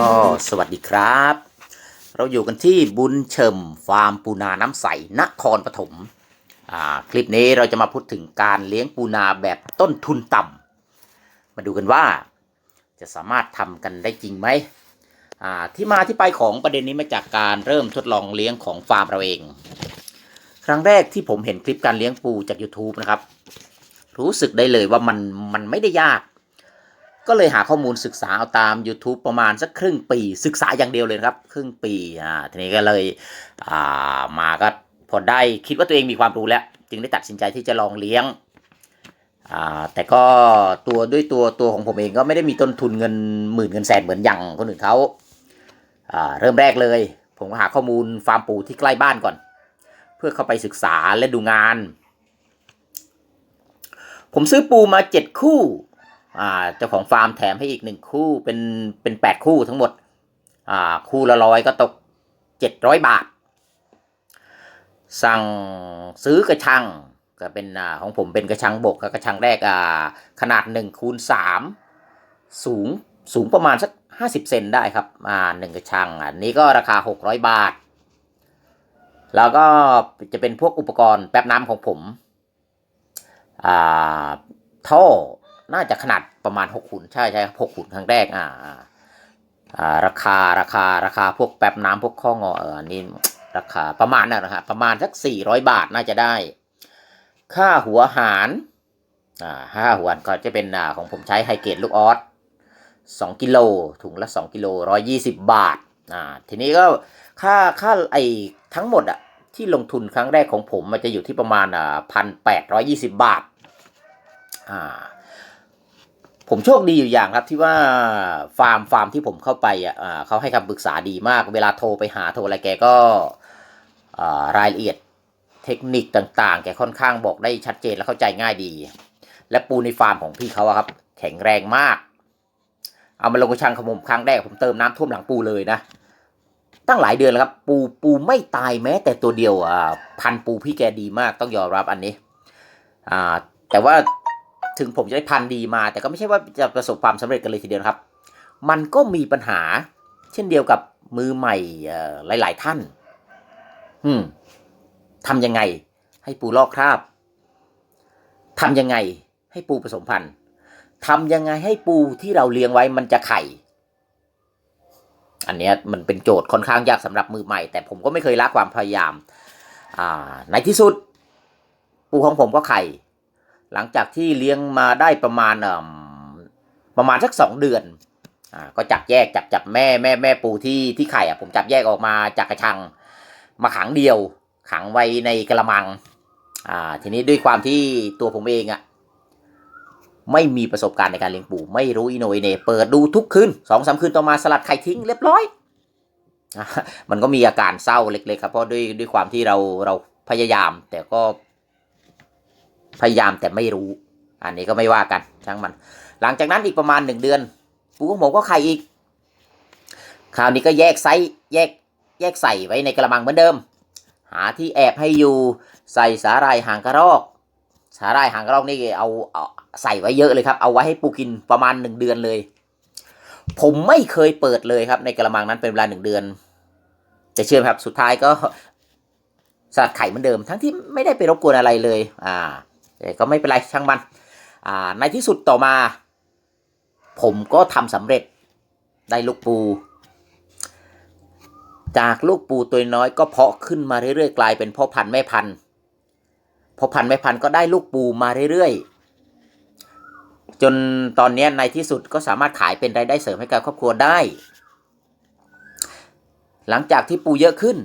ก็สวัสดีครับ เราอยู่กันที่บุญเฉิมฟาร์มปูนาน้ำใสนครปฐมคลิปนี้เราจะมาพูดถึงการเลี้ยงปูนาแบบต้นทุนต่ำมาดูกันว่าจะสามารถทำกันได้จริงไหมที่มาที่ไปของประเด็นนี้มาจากการเริ่มทดลองเลี้ยงของฟาร์มเราเอง ครั้งแรกที่ผมเห็นคลิปการเลี้ยงปูจาก YouTube นะครับ รู้สึกได้เลยว่ามันมันไม่ได้ยาก ก็เลยหาข้อมูลศึกษาเอาตาม YouTube ประมาณสักครึ่งปี ศึกษาอย่างเดียวเลยครับ ครึ่งปีอ่าทีนี้ก็เลยอ่ามาก็พอได้คิดว่าตัวเองมีความรู้แล้ว จึงได้ตัดสินใจที่จะลองเลี้ยงอ่าแต่ก็ตัวด้วยตัวตัวของผมเองก็ไม่ได้มีต้นทุนเงินหมื่นเงินแสนเหมือนอย่างคนอื่นเขาอ่าเริ่มแรกเลย ผมก็หาข้อมูลฟาร์มปูที่ใกล้บ้านก่อน เพื่อเข้าไปศึกษาและดูงาน ผมซื้อปูมาเจ็ดคู่ อ่าเจ้าของฟาร์มแถมให้อีกหนึ่งคู่เป็นเป็นแปดคู่ทั้งหมด อ่า คู่ละร้อยก็ตกเจ็ดร้อยบาท สั่งซื้อกระชังก็เป็นอ่าของผมเป็นกระชังบกกับกระชังแรกอ่าขนาดหนึ่งคูณสามสูงสูงประมาณสักห้าสิบเซนได้ครับอ่าหนึ่งกระชังอันนี้ก็ราคาหกร้อยบาท แล้วก็จะเป็นพวกอุปกรณ์แป๊บน้ำของผมอ่าท่อ น่าจะขนาดประมาณหกขุน ใช่ใช่หกขุนครั้งแรก อ่าอ่า ราคาราคาราคาพวกแป๊บน้ำพวกข้องอเออันนี้ราคาประมาณนั้นะฮะประมาณสักสี่ร้อยบาทน่าจะได้ ค่าหัวหารอ่าห้าหัวหารก็จะเป็นอ่าของผมใช้ไฮเกรดลูกออสสองกิโลถุงละสองกิโลร้อยยี่สิบบาทอ่าทีนี้ก็ค่าค่าไอทั้งหมดอะที่ลงทุนครั้งแรกของผมมันจะอยู่ที่ประมาณอ่าพันแปดร้อยยี่สิบบาทอ่า ผมโชคดีอยู่อย่างครับที่ว่าฟาร์มฟาร์มที่ผมเข้าไปอะเขาให้คำปรึกษาดีมาก เวลาโทรไปหาโทรอะไรแกก็รายละเอียดเทคนิคต่างๆ แกค่อนข้างบอกได้ชัดเจนและเข้าใจง่ายดี และปูในฟาร์มของพี่เขาอะครับ แข็งแรงมาก เอามาลงกระชังของผมครั้งแรกผมเติมน้ำท่วมหลังปูเลยนะ ตั้งหลายเดือนแล้วครับ ปูปูไม่ตายแม้ แต่ตัวเดียวอ่าพันปูพี่แกดีมากต้องยอมรับอันนี้อ่าแต่ว่า ถึงผมจะได้พันธุ์ดีมา แต่ก็ไม่ใช่ว่าจะประสบความสำเร็จกันเลยทีเดียวครับ มันก็มีปัญหา เช่นเดียวกับมือใหม่หลาย ๆ ท่าน อืมทำยังไง ให้ปูลอกคราบทำยังไงให้ปูผสมพันธุ์ทำยังไงให้ปูที่เราเลี้ยงไว้มันจะไข่ อันเนี้ยมันเป็นโจทย์ค่อนข้างยากสำหรับมือใหม่ แต่ผมก็ไม่เคยละความพยายามอ่าในที่สุด ปูของผมก็ไข่ หลังจากที่เลี้ยงมาได้ประมาณประมาณสักสองเดือนอ่าก็จับแยกจับจับแม่แม่แม่ปูที่ที่ไข่อะผมจับแยกออกมาจากกระชัง มาขังเดียว ขังไว้ในกระมังอ่าทีนี้ด้วยความที่ตัวผมเองอะไม่มีประสบการณ์ในการเลี้ยงปู ไม่รู้อินโนอิเนเปิดดูทุกคืนสองสามคืนต่อมาสลัดไข่ทิ้งเรียบร้อย มันก็มีอาการเศร้าเล็กๆครับเพราะด้วยด้วยความที่เราเราพยายาม แต่ก็ พยายามแต่ไม่รู้ อันนี้ก็ไม่ว่ากันช่างมัน หลังจากนั้นอีกประมาณหนึ่งเดือนปูของผมก็ไข่อีก คราวนี้ก็แยกไซส์แยกแยกใส่ไว้ในกระมังเหมือนเดิม หาที่แอบให้อยู่ใส่สาหร่ายหางกระรอก สาหร่ายหางกระรอกนี่เอาเอาใส่ไว้เยอะเลยครับ เอาไว้ให้ปูกินประมาณหนึ่งเดือนเลย ผมไม่เคยเปิดเลยครับ ในกระมังนั้นเป็นเวลาหนึ่งเดือนแต่เชื่อไหมครับสุดท้ายก็สลัดไข่เหมือนเดิม ทั้งที่ไม่ได้ไปรบกวนอะไรเลย อ่า แต่ก็ไม่เป็นไรช่างมันอ่าในที่สุดต่อมา ผมก็ทำสำเร็จได้ลูกปู จากลูกปูตัวน้อยก็เพาะขึ้นมาเรื่อยๆ กลายเป็นพ่อพันธุ์แม่พันธุ์พ่อพันธุ์แม่พันธุ์ก็ได้ลูกปูมาเรื่อยๆ จนตอนนี้ในที่สุดก็สามารถขายเป็นรายได้เสริมให้กับครอบครัวได้ หลังจากที่ปูเยอะขึ้น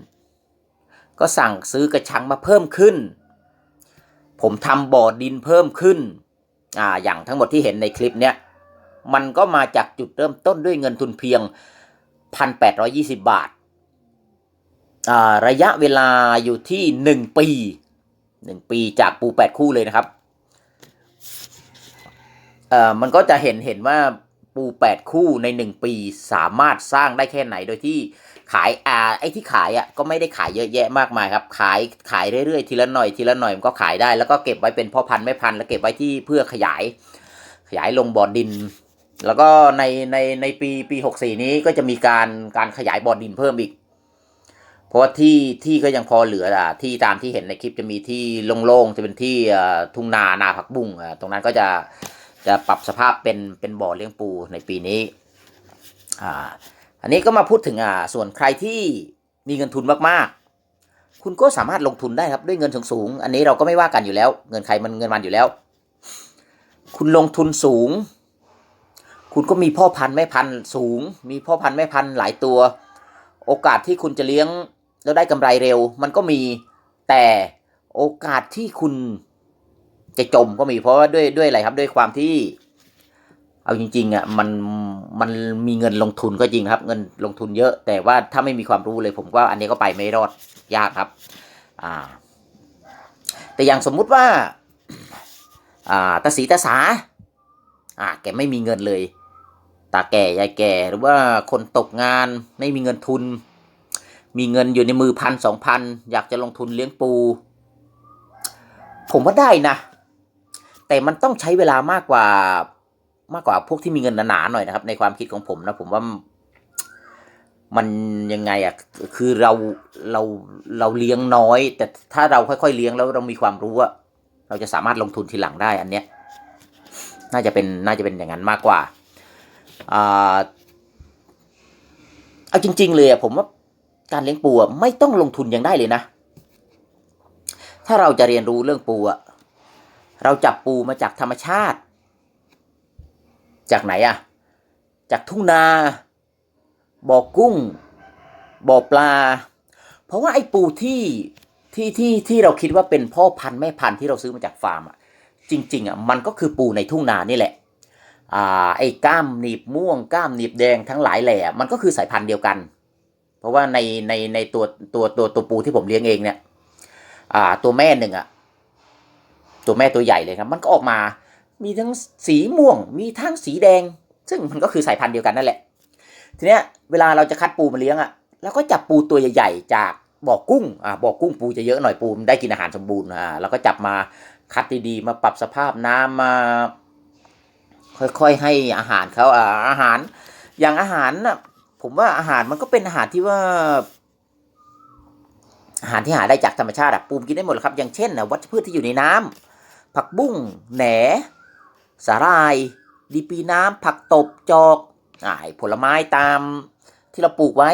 ก็สั่งซื้อกระชังมาเพิ่มขึ้น ผมทำบ่อดินเพิ่มขึ้นอ่าอย่างทั้งหมดที่เห็นในคลิปเนี้ยมันก็มาจากจุดเริ่มต้นด้วยเงินทุนเพียง 1,820 บาทอ่าระยะเวลาอยู่ที่ 1 ปี 1 ปีจากปู 8 คู่เลยนะครับเอ่อมันก็จะเห็นเห็นว่าปู 8 คู่ใน 1 ปีสามารถสร้างได้แค่ไหนโดยที่ ขายอ่าไอ้ที่ขายอะก็ไม่ได้ขายเยอะแยะมากมายครับ ขายขายเรื่อยๆทีละหน่อยทีละหน่อยมันก็ขายได้ แล้วก็เก็บไว้เป็นพ่อพันธุ์แม่พันธุ์แล้วเก็บไว้ที่เพื่อขยาย ขยายลงบ่อดิน แล้วก็ในในในปีปีหกสี่นี้ก็จะมีการการขยายบ่อดินเพิ่มอีก เพราะว่าที่ที่ก็ยังพอเหลืออะที่ตามที่เห็นในคลิปจะมีที่โล่งๆจะเป็นที่อ่ทุ่งนานาผักบุ้งอะตรงนั้นก็จะจะปรับสภาพเป็นเป็นบ่อเลี้ยงปูในปีนี้อ่า อันนี้ก็มาพูดถึงอ่าส่วนใครที่มีเงินทุนมากๆ คุณก็สามารถลงทุนได้ครับด้วยเงินสูงๆอันนี้เราก็ไม่ว่ากันอยู่แล้ว เงินใครมันเงินมันอยู่แล้ว คุณลงทุนสูง คุณก็มีพ่อพันธุ์แม่พันธุ์สูง มีพ่อพันธุ์แม่พันธุ์หลายตัว โอกาสที่คุณจะเลี้ยงแล้วได้กำไรเร็ว มันก็มีแต่โอกาสที่คุณจะจมก็มีเพราะว่าด้วยด้วยอะไรครับด้วยความที่ เอาจริงๆอะมันมันมีเงินลงทุนก็จริงครับ เงินลงทุนเยอะ แต่ว่าถ้าไม่มีความรู้เลยผมว่าอันนี้ก็ไปไม่รอดยากครับ อ่า แต่อย่างสมมุติว่า อ่าตาสีตาสา อ่า แกไม่มีเงินเลย ตาแก่ยายแก่หรือว่าคนตกงานไม่มีเงินทุน มีเงินอยู่ในมือพันสองพันอยากจะลงทุนเลี้ยงปู ผมว่าได้นะ แต่มันต้องใช้เวลามากกว่า มากกว่าพวกที่มีเงินหนาๆหน่อยนะครับ ในความคิดของผมนะผมว่ามันยังไงอะคือเราเราเราเลี้ยงน้อย แต่ถ้าเราค่อยๆเลี้ยงแล้วเรามีความรู้อะเราจะสามารถลงทุนทีหลังได้อันเนี้ย น่าจะเป็นน่าจะเป็นอย่างนั้นมากกว่าอ่าเอาจริง ๆ เลยอะผมว่าการเลี้ยงปูอะไม่ต้องลงทุนยังได้เลยนะ ถ้าเราจะเรียนรู้เรื่องปูอะเราจับปูมาจากธรรมชาติ จากไหนอะจากทุ่งนาบ่อกุ้งบ่อปลา เพราะว่าไอ้ปูที่ที่ที่ที่เราคิดว่าเป็นพ่อพันธุ์แม่พันธุ์ที่เราซื้อมาจากฟาร์มอะจริงๆอะมันก็คือปูในทุ่งนานี่แหละอ่าไอ้ก้ามหนีบม่วงก้ามหนีบแดงทั้งหลายแหล่มันก็คือสายพันธุ์เดียวกัน เพราะว่าในในในตัวตัวตัวตัวปูที่ผมเลี้ยงเองเนี่ยอ่าตัวแม่หนึ่งอะตัวแม่ตัวใหญ่เลยครับ มันก็ออกมา มีทั้งสีม่วง มีทั้งสีแดง ซึ่งมันก็คือสายพันธุ์เดียวกันนั่นแหละ ทีเนี้ยเวลาเราจะคัดปูมาเลี้ยงอะเราก็จับปูตัวใหญ่ๆจากบ่อกุ้งอ่าบ่อกุ้งปูจะเยอะหน่อยปูมันได้กินอาหารสมบูรณ์อ่าเราก็จับมาคัดดีๆมาปรับสภาพน้ำมา ค่อยๆให้อาหารเขาอ่าอาหาร อย่างอาหารน่ะผมว่าอาหารมันก็เป็นอาหารที่ว่า อาหารที่หาได้จากธรรมชาติอะปูมกินได้หมดครับ อย่างเช่นนะวัชพืชที่อยู่ในน้ำผักบุ้งแหน สาหร่าย ดีปีน้ำผักตบจอกอ่าไอผลไม้ตามที่เราปลูกไว้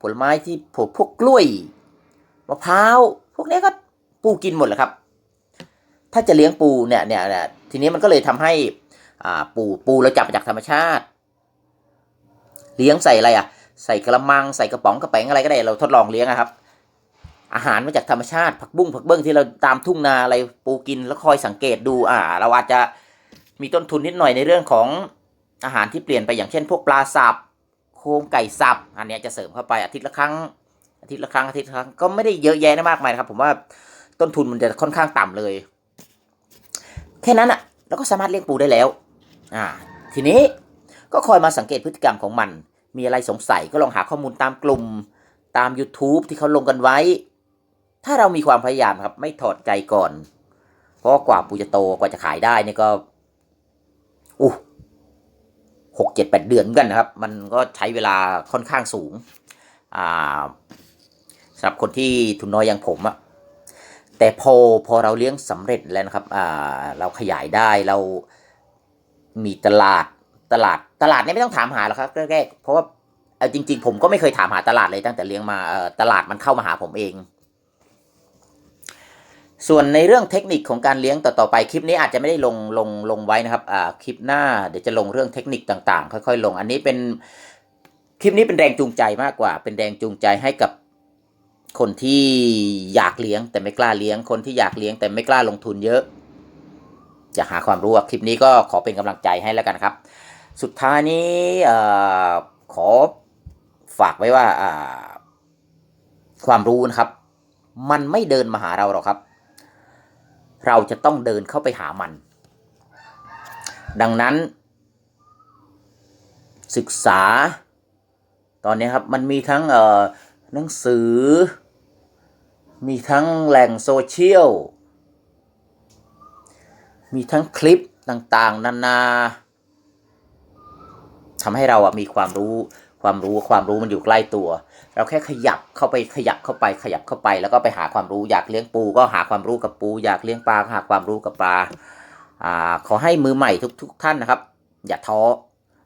ผลไม้ที่พวกพวกกล้วยมะพร้าวพวกนี้ก็ปูกินหมดแหละครับ ถ้าจะเลี้ยงปูเนี่ยเนี่ยเนี่ยทีนี้มันก็เลยทำให้อ่าปูปูเราจับมาจากธรรมชาติ เลี้ยงใส่อะไรอะ ใส่กระมังใส่กระป๋องกระแป๋งอะไรก็ได้ เราทดลองเลี้ยงนะครับ อาหารมาจากธรรมชาติผักบุ้งผักเบิ้งที่เราตามทุ่งนาอะไรปูกินแล้วคอยสังเกตดูอ่า เราอาจจะ มีต้นทุนนิดหน่อยในเรื่องของอาหารที่เปลี่ยนไปอย่างเช่น พวกปลาสับโครงไก่สับอันนี้จะเสริมเข้าไปอาทิตย์ละครั้ง อาทิตย์ละครั้งอาทิตย์ละครั้งก็ไม่ได้เยอะแยะนะมากมายนะครับ ผมว่าต้นทุนมันจะค่อนข้างต่ำเลย แค่นั้นอะเราก็สามารถเลี้ยงปูได้แล้วอ่าทีนี้ก็คอยมาสังเกตพฤติกรรมของมัน มีอะไรสงสัยก็ลองหาข้อมูลตามกลุ่ม ตาม YouTube ที่เขาลงกันไว้ ถ้าเรามีความพยายามครับ ไม่ถอดใจก่อน เพราะกว่าปูจะโตกว่าจะขายได้นี่ก็ อู้หกเจ็ดแปดเดือนกันนะครับ มันก็ใช้เวลาค่อนข้างสูงอ่าสำหรับคนที่ทุนน้อยอย่างผมอะแต่พอพอเราเลี้ยงสำเร็จแล้วนะครับอ่าเราขยายได้เรามีตลาดตลาดตลาดเนี่ยไม่ต้องถามหาหรอกครับแรกๆเพราะว่าจริง ๆ ผมก็ไม่เคยถามหาตลาดเลยตั้งแต่เลี้ยงมาตลาดมันเข้ามาหาผมเอง ส่วนในเรื่องเทคนิคของการเลี้ยงต่อๆไปคลิปนี้อาจจะไม่ได้ลงลงลงไว้นะครับอ่าคลิปหน้าเดี๋ยวจะลงเรื่องเทคนิคต่างๆ ค่อยๆ ลง อันนี้เป็นคลิปนี้เป็นแรงจูงใจมากกว่า เป็นแรงจูงใจให้กับคนที่อยากเลี้ยงแต่ไม่กล้าเลี้ยงคนที่อยากเลี้ยงแต่ไม่กล้าลงทุนเยอะจะหาความรู้คลิปนี้ก็ขอเป็นกำลังใจให้แล้วกันครับ สุดท้ายนี้ขอฝากไว้ว่าอ่าความรู้นะครับ มันไม่เดินมาหาเราหรอกครับ เราจะต้องเดินเข้าไปหามัน ดังนั้น ศึกษา ตอนนี้ครับมันมีทั้งเอ่อหนังสือ มีทั้งแหล่งโซเชียล มีทั้งคลิปต่างๆ นานาทำให้เราอะมีความรู้ ความรู้ความรู้มันอยู่ใกล้ตัว เราแค่ขยับเข้าไปขยับเข้าไปขยับเข้าไป แล้วก็ไปหาความรู้อยากเลี้ยงปู ก็หาความรู้กับปู อยากเลี้ยงปลาก็หาความรู้กับปลาอ่าขอให้มือใหม่ทุกๆท่านนะครับ อย่าท้อ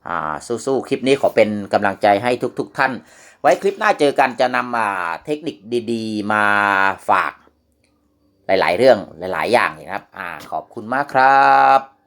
อ่าสู้ๆคลิปนี้ขอเป็นกำลังใจให้ทุกๆท่าน ไว้คลิปหน้าเจอกันจะนำอ่าเทคนิคดีๆ มาฝากหลาย ๆ เรื่องหลาย ๆ อย่างนะครับอ่าขอบคุณมากครับ